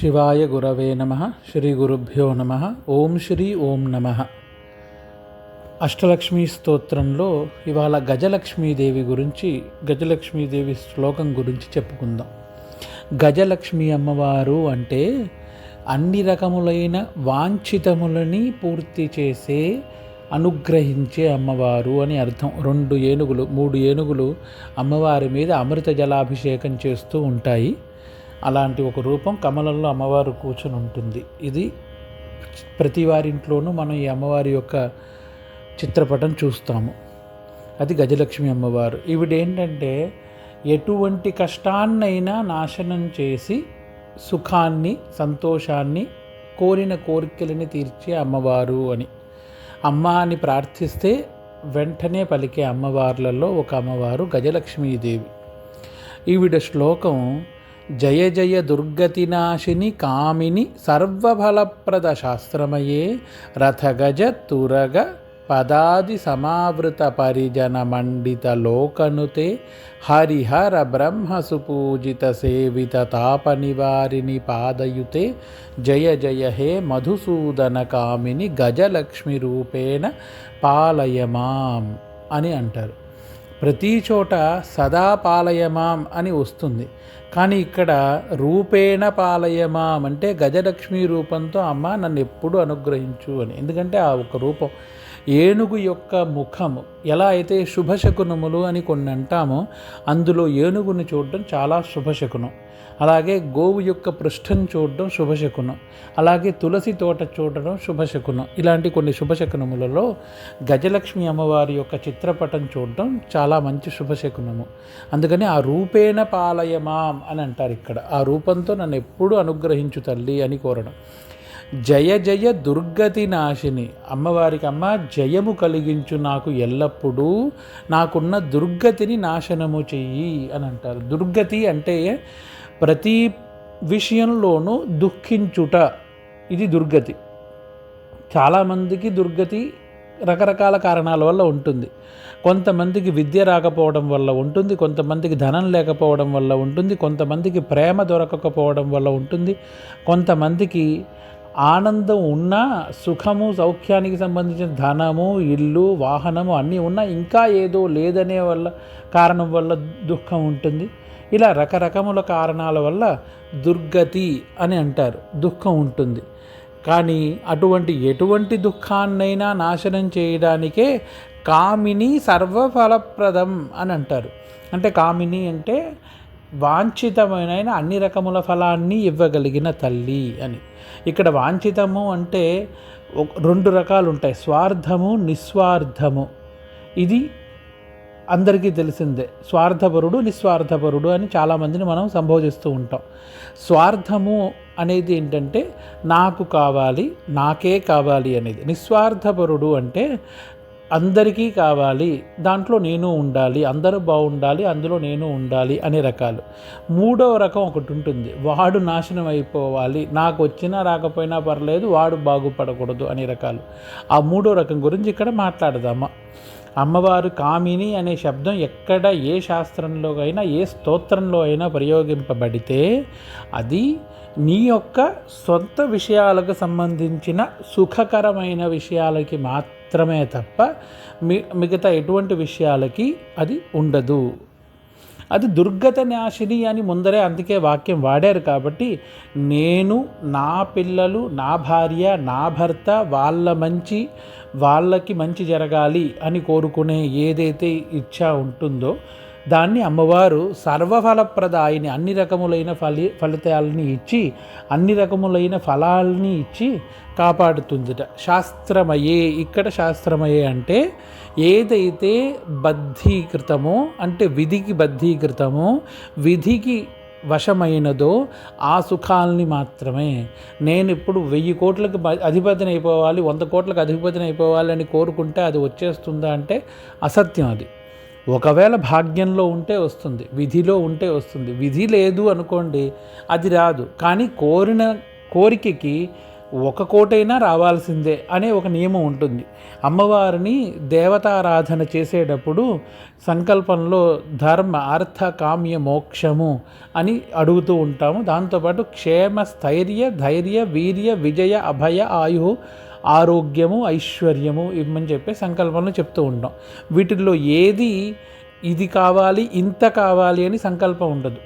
శివాయ గురవే నమ శ్రీ గురుభ్యో నమ ఓం శ్రీ ఓం నమ. అష్టలక్ష్మి స్తోత్రంలో ఇవాళ గజలక్ష్మీదేవి గురించి గజలక్ష్మీదేవి శ్లోకం గురించి చెప్పుకుందాం. గజలక్ష్మి అమ్మవారు అంటే అన్ని రకములైన వాంఛితములని పూర్తి చేసే అనుగ్రహించే అమ్మవారు అని అర్థం. రెండు ఏనుగులు మూడు ఏనుగులు అమ్మవారి మీద అమృత జలాభిషేకం చేస్తూ ఉంటాయి. అలాంటి ఒక రూపం కమలంలో అమ్మవారు కూర్చొని ఉంటుంది. ఇది ప్రతి వారింట్లోనూ మనం ఈ అమ్మవారి యొక్క చిత్రపటం చూస్తాము. అది గజలక్ష్మి అమ్మవారు. ఈవిడేంటంటే ఎటువంటి కష్టాన్నైనా నాశనం చేసి సుఖాన్ని సంతోషాన్ని కోరిన కోరికలని తీర్చే అమ్మవారు అని. అమ్మ అని ప్రార్థిస్తే వెంటనే పలికే అమ్మవార్లలో ఒక అమ్మవారు గజలక్ష్మీదేవి. ఈవిడ శ్లోకం జయ జయ దుర్గతినాశిని కామిని సర్వఫలప్రద శాస్త్రమయే రథగజ తురగ పదాది సమావృత పరిజన మండిత లోకనుతే హరిహర బ్రహ్మ సుపూజిత సేవిత తాప నివారిని పాదయుతే జయ జయ హే మధుసూదన కామిని గజలక్ష్మి రూపేణ పాలయమాం అని అంటారు. ప్రతి చోట సదా పాలయమాం అని వస్తుంది. కానీ ఇక్కడ రూపేణ పాలయమాం అంటే గజలక్ష్మి రూపంతో అమ్మ నన్ను ఎప్పుడు అనుగ్రహించు అని. ఎందుకంటే ఆ ఒక రూపం ఏనుగు యొక్క ముఖము ఎలా అయితే శుభశకునములు అని కొన్ని అంటామో అందులో ఏనుగుని చూడడం చాలా శుభశకునం. అలాగే గోవు యొక్క పృష్ఠం చూడడం శుభశకునం. అలాగే తులసి తోట చూడడం శుభశకునం. ఇలాంటి కొన్ని శుభశకునములలో గజలక్ష్మి అమ్మవారి యొక్క చిత్రపటం చూడడం చాలా మంచి శుభశకునము. అందుకని ఆ రూపేణ పాలయమాం అని అంటారు ఇక్కడ. ఆ రూపంతో నన్ను ఎప్పుడూ అనుగ్రహించు తల్లి అని కోరడం. జయ జయ దుర్గతి నాశిని. అమ్మవారికి అమ్మ జయము కలిగించు నాకు ఎల్లప్పుడూ. నాకున్న దుర్గతిని నాశనము చెయ్యి అని అంటారు. దుర్గతి అంటే ప్రతి విషయంలోనూ దుఃఖించుట. ఇది దుర్గతి. చాలామందికి దుర్గతి రకరకాల కారణాల వల్ల ఉంటుంది. కొంతమందికి విద్య రాకపోవడం వల్ల ఉంటుంది. కొంతమందికి ధనం లేకపోవడం వల్ల ఉంటుంది. కొంతమందికి ప్రేమ దొరకకపోవడం వల్ల ఉంటుంది. కొంతమందికి ఆనందం ఉన్నా సుఖము సౌఖ్యానికి సంబంధించిన ధనము ఇల్లు వాహనము అన్నీ ఉన్నా ఇంకా ఏదో లేదనే వల్ల కారణం వల్ల దుఃఖం ఉంటుంది. ఇలా రకరకముల కారణాల వల్ల దుర్గతి అని అంటారు. దుఃఖం ఉంటుంది. కానీ అటువంటి ఎటువంటి దుఃఖాన్నైనా నాశనం చేయడానికే కామిని సర్వఫలప్రదం అని అంటారు. అంటే కామిని అంటే వాంఛితమైన అన్ని రకముల ఫలాన్ని ఇవ్వగలిగిన తల్లి అని. ఇక్కడ వాంఛితము అంటే రెండు రకాలు ఉంటాయి స్వార్థము నిస్వార్థము. ఇది అందరికీ తెలిసిందే. స్వార్థపరుడు నిస్వార్థపరుడు అని చాలామందిని మనం సంబోధిస్తూ ఉంటాం. స్వార్థము అనేది ఏంటంటే నాకు కావాలి నాకే కావాలి అనేది. నిస్వార్థపరుడు అంటే అందరికీ కావాలి దాంట్లో నేను ఉండాలి అందరూ బాగుండాలి అందులో నేను ఉండాలి అనే రకాలు. మూడవ రకం ఒకటి ఉంటుంది వాడు నాశనం అయిపోవాలి నాకు వచ్చినా రాకపోయినా పర్లేదు వాడు బాగుపడకూడదు అనే రకాలు. ఆ మూడో రకం గురించి ఇక్కడ మాట్లాడదామా. అమ్మవారు కామిని అనే శబ్దం ఎక్కడ ఏ శాస్త్రంలో అయినా ఏ స్తోత్రంలో అయినా ప్రయోగింపబడితే అది నీ యొక్క సొంత విషయాలకు సంబంధించిన సుఖకరమైన విషయాలకి మాత్రం మాత్రమే తప్ప మి మిగతా ఎటువంటి విషయాలకి అది ఉండదు. అది దుర్గత నాశిని అని ముందరే అందుకే వాక్యం వాడారు కాబట్టి నేను నా పిల్లలు నా భార్య నా భర్త వాళ్ళ మంచి వాళ్ళకి మంచి జరగాలి అని కోరుకునే ఏదైతే ఇచ్చ ఉంటుందో దాన్ని అమ్మవారు సర్వఫలప్రదాయిని అన్ని రకములైన ఫలి ఫలితాలని ఇచ్చి అన్ని రకములైన ఫలాల్ని ఇచ్చి కాపాడుతుందిట. శాస్త్రమయే. ఇక్కడ శాస్త్రమయే అంటే ఏదైతే బద్ధీకృతమో అంటే విధికి బద్ధీకృతమో విధికి వశమైనదో ఆ సుఖాలని మాత్రమే. నేను ఇప్పుడు వెయ్యి కోట్లకు అధిపతిని అయిపోవాలి వంద కోట్లకు అధిపతిని అయిపోవాలి అని కోరుకుంటే అది వచ్చేస్తుందా అంటే అసత్యం అది. ఒకవేళ భాగ్యంలో ఉంటే వస్తుంది విధిలో ఉంటే వస్తుంది. విధి లేదు అనుకోండి అది రాదు. కానీ కోరిన కోరికకి ఒక కోటైనా రావాల్సిందే అనే ఒక నియమం ఉంటుంది. అమ్మవారిని దేవతారాధన చేసేటప్పుడు సంకల్పంలో ధర్మ అర్థ కామ్య మోక్షము అని అడుగుతూ ఉంటాము. దాంతోపాటు క్షేమ స్థైర్య ధైర్య వీర్య విజయ అభయ ఆయు ఆరోగ్యము ఐశ్వర్యము ఇవ్వమని చెప్పే సంకల్పంలో చెప్తూ ఉంటాం వీటిల్లో ఏది ఇది కావాలి ఇంత కావాలి అని సంకల్పం ఉండదు.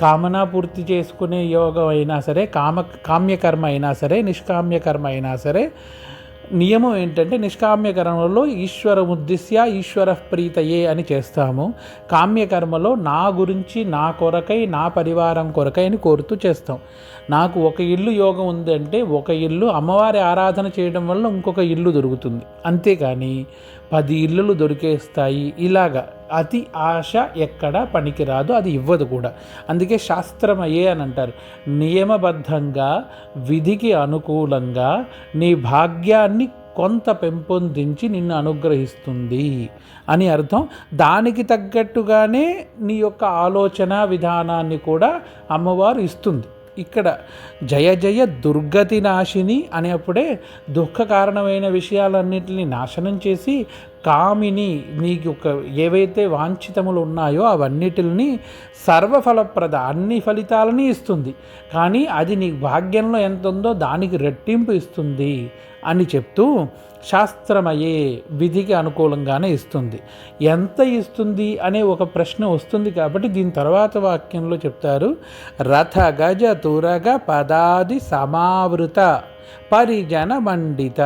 కామన పూర్తి చేసుకునే యోగం అయినా సరే కామ కామ్యకర్మ అయినా సరే నిష్కామ్యకర్మ అయినా సరే నియమం ఏంటంటే నిష్కామ్యకర్మలో ఈశ్వర ఉద్దేశ్య ఈశ్వర ప్రీతయే అని చేస్తాము. కామ్యకర్మలో నా గురించి నా కొరకై నా పరివారం కొరకై అని కోరుతూ చేస్తాం. నాకు ఒక ఇల్లు యోగం ఉందంటే ఒక ఇల్లు అమ్మవారి ఆరాధన చేయడం వల్ల ఇంకొక ఇల్లు దొరుకుతుంది. అంతేకాని పది ఇల్లులు దొరికేస్తాయి. ఇలాగా అతి ఆశ ఎక్కడ పనికిరాదు అది ఇవ్వదు కూడా. అందుకే శాస్త్రమయ్యే అని అంటారు. నియమబద్ధంగా విధికి అనుకూలంగా నీ భాగ్యాన్ని కొంత పెంపొందించి నిన్ను అనుగ్రహిస్తుంది అని అర్థం. దానికి తగ్గట్టుగానే నీ యొక్క ఆలోచన విధానాన్ని కూడా అమ్మవారు ఇస్తుంది. ఇక్కడ జయ జయ దుర్గతి నాశిని అనేప్పుడే దుఃఖ కారణమైన విషయాలన్నింటినీ నాశనం చేసి కామిని నీకు ఒక ఏవైతే వాంఛితములు ఉన్నాయో అవన్నిటిని సర్వఫలప్రద అన్ని ఫలితాలని ఇస్తుంది. కానీ అది నీ భాగ్యంలో ఎంత ఉందో దానికి రెట్టింపు ఇస్తుంది అని చెప్తూ శాస్త్రమయే విధికి అనుకూలంగానే ఇస్తుంది. ఎంత ఇస్తుంది అనే ఒక ప్రశ్న వస్తుంది కాబట్టి దీని తర్వాత వాక్యంలో చెప్తారు రథ గజ తురగ పదాది సమావృత పరిజన మండిత.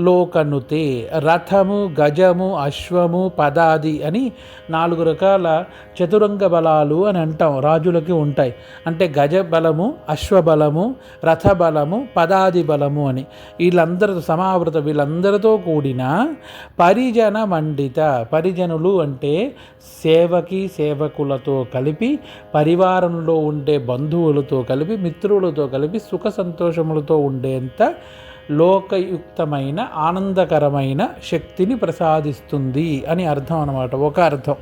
లోకనుతే రథము గజము అశ్వము పదాది అని నాలుగు రకాల చతురంగ బలాలు అని అంటాం. రాజులకి ఉంటాయి. అంటే గజ బలము అశ్వబలము రథబలము పదాది బలము అని. వీళ్ళందరితో సమావృత వీళ్ళందరితో కూడిన పరిజన మండిత. పరిజనులు అంటే సేవకి సేవకులతో కలిపి పరివారంలో ఉండే బంధువులతో కలిపి మిత్రులతో కలిపి సుఖ సంతోషములతో ఉండేంత లోకయుక్తమైన ఆనందకరమైన శక్తిని ప్రసాదిస్తుంది అని అర్థం అనమాట ఒక అర్థం.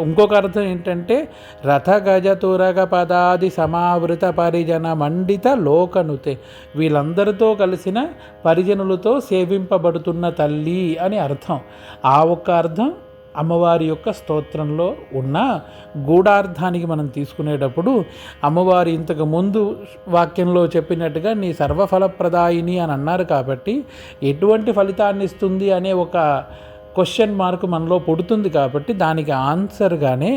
ఇంకొక అర్థం ఏంటంటే రథ గజ తురగ పదాది సమావృత పరిజన మండిత లోకనుతే. వీళ్ళందరితో కలిసిన పరిజనులతో సేవింపబడుతున్న తల్లి అని అర్థం. ఆ ఒక్క అర్థం అమ్మవారి యొక్క స్తోత్రంలో ఉన్న గూఢార్థానికి మనం తీసుకునేటప్పుడు అమ్మవారి ఇంతకు ముందు వాక్యంలో చెప్పినట్టుగా నీ సర్వఫలప్రదాయిని అని అన్నారు కాబట్టి ఎటువంటి ఫలితాన్ని ఇస్తుంది అనే ఒక క్వశ్చన్ మార్క్ మనలో పుడుతుంది కాబట్టి దానికి ఆన్సర్గానే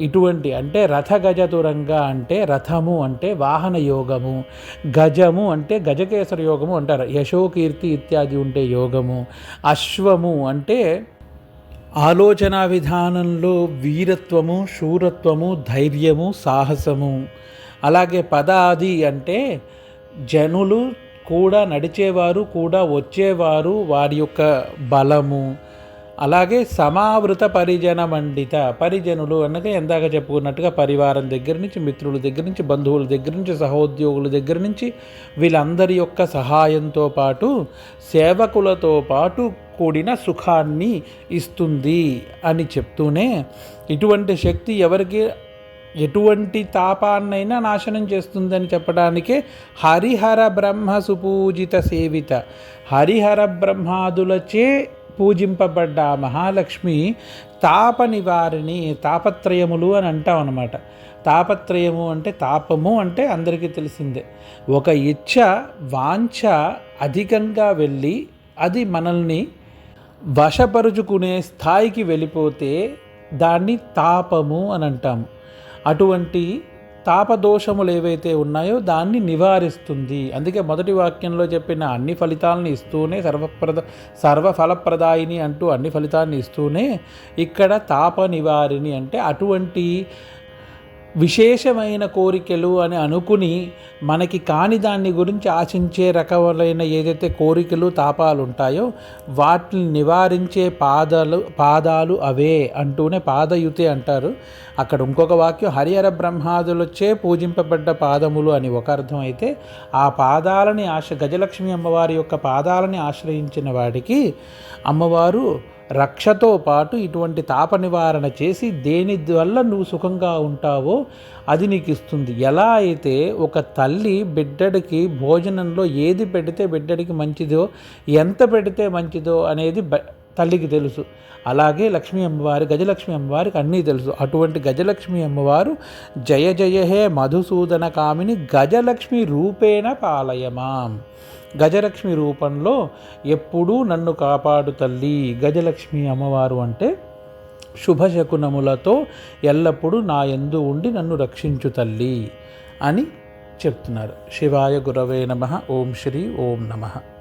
ఇటువంటి అంటే రథ గజతురంగా అంటే రథము అంటే వాహన యోగము గజము అంటే గజకేసర యోగము అంటారు. యశోకీర్తి ఇత్యాది ఉంటే యోగము అశ్వము అంటే ఆలోచన విధానంలో వీరత్వము శూరత్వము ధైర్యము సాహసము. అలాగే పదాది అంటే జనులు కూడా నడిచేవారు కూడా వచ్చేవారు వారి యొక్క బలము. అలాగే సమావృత పరిజన మండిత పరిజనులు అనగా ఎందాక చెప్పుకున్నట్టుగా పరివారం దగ్గర నుంచి మిత్రుల దగ్గర నుంచి బంధువుల దగ్గర నుంచి సహోద్యోగుల దగ్గర నుంచి వీళ్ళందరి యొక్క సహాయంతో పాటు సేవకులతో పాటు కూడిన సుఖాన్ని ఇస్తుంది అని చెప్తూనే ఇటువంటి శక్తి ఎవరికి ఎటువంటి తాపాన్నైనా నాశనం చేస్తుందని చెప్పడానికే హరిహర బ్రహ్మ సుపూజిత సేవిత. హరిహర బ్రహ్మాదులచే పూజింపబడ్డ మహాలక్ష్మి తాప నివారిణి తాపత్రయములు అని అంటాం అనమాట తాపత్రయము అంటే తాపము అంటే అందరికీ తెలిసిందే. ఒక ఇచ్చ వాంఛ అధికంగా వెళ్ళి అది మనల్ని వశపరుచుకునే స్థాయికి వెళ్ళిపోతే దాన్ని తాపము అని అంటాము. అటువంటి తాపదోషములు ఏవైతే ఉన్నాయో దాన్ని నివారిస్తుంది. అందుకే మొదటి వాక్యంలో చెప్పిన అన్ని ఫలితాలను ఇస్తూనే సర్వప్రద సర్వఫలప్రదాయిని అంటూ అన్ని ఫలితాన్ని ఇస్తూనే ఇక్కడ తాప నివారిణి అంటే అటువంటి విశేషమైన కోరికలు అని అనుకుని మనకి కాని దాన్ని గురించి ఆశించే రకములైన ఏదైతే కోరికలు తాపాలు ఉంటాయో వాటిని నివారించే పాదాలు పాదాలు అవే అంటూనే పాదయుతి అంటారు. అక్కడ ఇంకొక వాక్యం హరిహర బ్రహ్మాదులొచ్చే పూజింపబడ్డ పాదములు అని ఒక అర్థం అయితే ఆ పాదాలని ఆశ గజలక్ష్మి అమ్మవారి యొక్క పాదాలని ఆశ్రయించిన వాడికి అమ్మవారు రక్షతో పాటు ఇటువంటి తాప నివారణ చేసి దేని వల్ల నువ్వు సుఖంగా ఉంటావో అది నీకు ఇస్తుంది. ఎలా అయితే ఒక తల్లి బిడ్డడికి భోజనంలో ఏది పెడితే బిడ్డడికి మంచిదో ఎంత పెడితే మంచిదో అనేది తల్లికి తెలుసు. అలాగే లక్ష్మీ అమ్మవారి గజలక్ష్మి అమ్మవారికి అన్నీ తెలుసు. అటువంటి గజలక్ష్మి అమ్మవారు జయ జయ హే మధుసూదన కామిని గజలక్ష్మి రూపేణ పాలయమాం. గజలక్ష్మి రూపంలో ఎప్పుడూ నన్ను కాపాడు తల్లి. గజలక్ష్మి అమ్మవారు అంటే శుభశకునములతో ఎల్లప్పుడూ నా ఎందు ఉండి నన్ను రక్షించు తల్లి అని చెప్తున్నారు. శివాయ గురవే నమ. ఓం శ్రీ ఓం నమః.